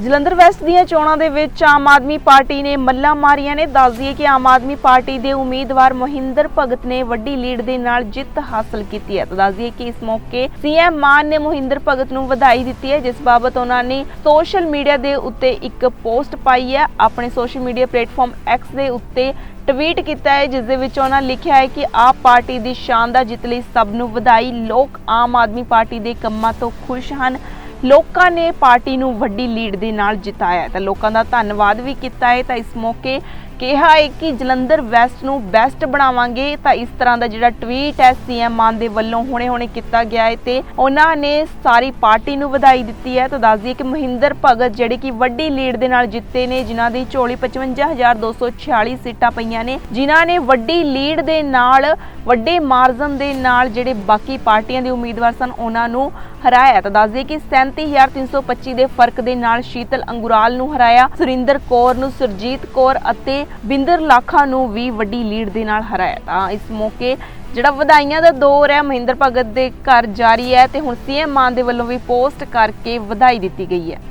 Jalandhar West ਦੀਆਂ ਚੋਣਾਂ ਦੇ ਵਿੱਚ ਆਮ ਆਦਮੀ ਪਾਰਟੀ ਨੇ ਮੱਲਾ ਮਾਰੀਆਂ ਨੇ। ਦੱਸ ਦਈਏ ਕਿ ਆਮ ਆਦਮੀ ਪਾਰਟੀ ਦੇ ਉਮੀਦਵਾਰ ਮੋਹਿੰਦਰ ਭਗਤ ਨੇ ਵੱਡੀ ਲੀਡ ਦੇ ਨਾਲ ਜਿੱਤ ਹਾਸਲ ਕੀਤੀ ਹੈ। ਤਾਂ ਦੱਸ ਦਈਏ ਕਿ ਇਸ ਮੌਕੇ ਸੀਐਮ ਮਾਨ ਨੇ ਮੋਹਿੰਦਰ ਭਗਤ ਨੂੰ ਵਧਾਈ ਦਿੱਤੀ ਹੈ, ਜਿਸ ਬਾਬਤ ਉਹਨਾਂ ਨੇ ਸੋਸ਼ਲ ਮੀਡੀਆ ਦੇ ਉੱਤੇ ਇੱਕ ਪੋਸਟ ਪਾਈ ਹੈ। ਆਪਣੇ ਸੋਸ਼ਲ ਮੀਡੀਆ ਪਲੇਟਫਾਰਮ ਐਕਸ ਦੇ ਉੱਤੇ ਟਵੀਟ ਕੀਤਾ ਹੈ, ਜਿਸ ਦੇ ਵਿੱਚ ਉਹਨਾਂ ਲਿਖਿਆ ਹੈ ਕਿ ਆਪ ਪਾਰਟੀ ਦੀ ਸ਼ਾਨਦਾਰ ਜਿੱਤ ਲਈ ਸਭ ਨੂੰ ਵਧਾਈ। ਲੋਕ ਆਮ ਆਦਮੀ ਪਾਰਟੀ ਦੇ ਕੰਮਾਂ ਤੋਂ ਖੁਸ਼ ਹਨ। ਲੋਕਾਂ ਨੇ ਪਾਰਟੀ ਨੂੰ ਵੱਡੀ ਲੀਡ ਦੇ ਨਾਲ ਜਿਤਾਇਆ ਤਾਂ ਲੋਕਾਂ ਦਾ ਧੰਨਵਾਦ ਵੀ ਕੀਤਾ ਹੈ। ਤਾਂ ਇਸ ਮੌਕੇ ਕਿਹਾ ਹੈ ਕਿ ਜਲੰਧਰ ਵੈਸਟ ਨੂੰ ਬੈਸਟ ਬਣਾਵਾਂਗੇ। ਤਾਂ ਇਸ ਤਰ੍ਹਾਂ ਦਾ ਜਿਹੜਾ ਟਵੀਟ ਹੈ, ਸੀਐਮ ਮਾਨ ਦੇ ਵੱਲੋਂ ਹੁਣੇ-ਹੁਣੇ ਕੀਤਾ ਗਿਆ ਹੈ ਤੇ ਉਹਨਾਂ ਨੇ ਸਾਰੀ ਪਾਰਟੀ ਨੂੰ ਵਧਾਈ ਦਿੱਤੀ ਹੈ। ਤਾਂ ਦੱਸ ਦਈਏ ਕਿ ਮਹਿੰਦਰ ਭਗਤ ਜਿਹੜੇ ਕਿ ਵੱਡੀ ਲੀਡ ਦੇ ਨਾਲ ਜਿੱਤੇ ਨੇ, ਜਿਨ੍ਹਾਂ ਦੀ ਝੋਲੀ 55246 ਸੀਟਾਂ ਪਈਆਂ ਨੇ, ਜਿਨ੍ਹਾਂ ਨੇ ਵੱਡੀ ਲੀਡ ਦੇ ਨਾਲ, ਵੱਡੇ ਮਾਰਜਨ ਦੇ ਨਾਲ ਜਿਹੜੇ ਬਾਕੀ ਪਾਰਟੀਆਂ ਦੇ ਉਮੀਦਵਾਰ ਸਨ, ਉਹਨਾਂ ਨੂੰ ਹਰਾਇਆ ਤਾਂ ਦੱਸ ਦਈਏ ਕਿ 37325 ਦੇ ਫ਼ਰਕ ਦੇ ਨਾਲ ਸ਼ੀਤਲ ਅੰਗੁਰਾਲ ਨੂੰ ਹਰਾਇਆ। ਸੁਰਿੰਦਰ ਕੌਰ ਨੂੰ ਸੁਰਜੀਤ ਕੌਰ ਅਤੇ ਬਿੰਦਰ ਲਾਖਾ ਨੂੰ ਵੀ ਵੱਡੀ ਲੀਡ ਦੇ ਨਾਲ ਹਰਾਇਆ। ਤਾਂ ਇਸ ਮੌਕੇ ਜਿਹੜਾ ਵਧਾਈਆਂ ਦਾ ਦੌਰ ਹੈ, ਮਹਿੰਦਰ ਭਗਤ ਦੇ ਘਰ ਜਾਰੀ ਹੈ ਤੇ ਹੁਣ ਸੀਐਮ ਮਾਨ ਦੇ ਵੱਲੋਂ ਵੀ ਪੋਸਟ ਕਰਕੇ ਵਧਾਈ ਦਿੱਤੀ ਗਈ ਹੈ।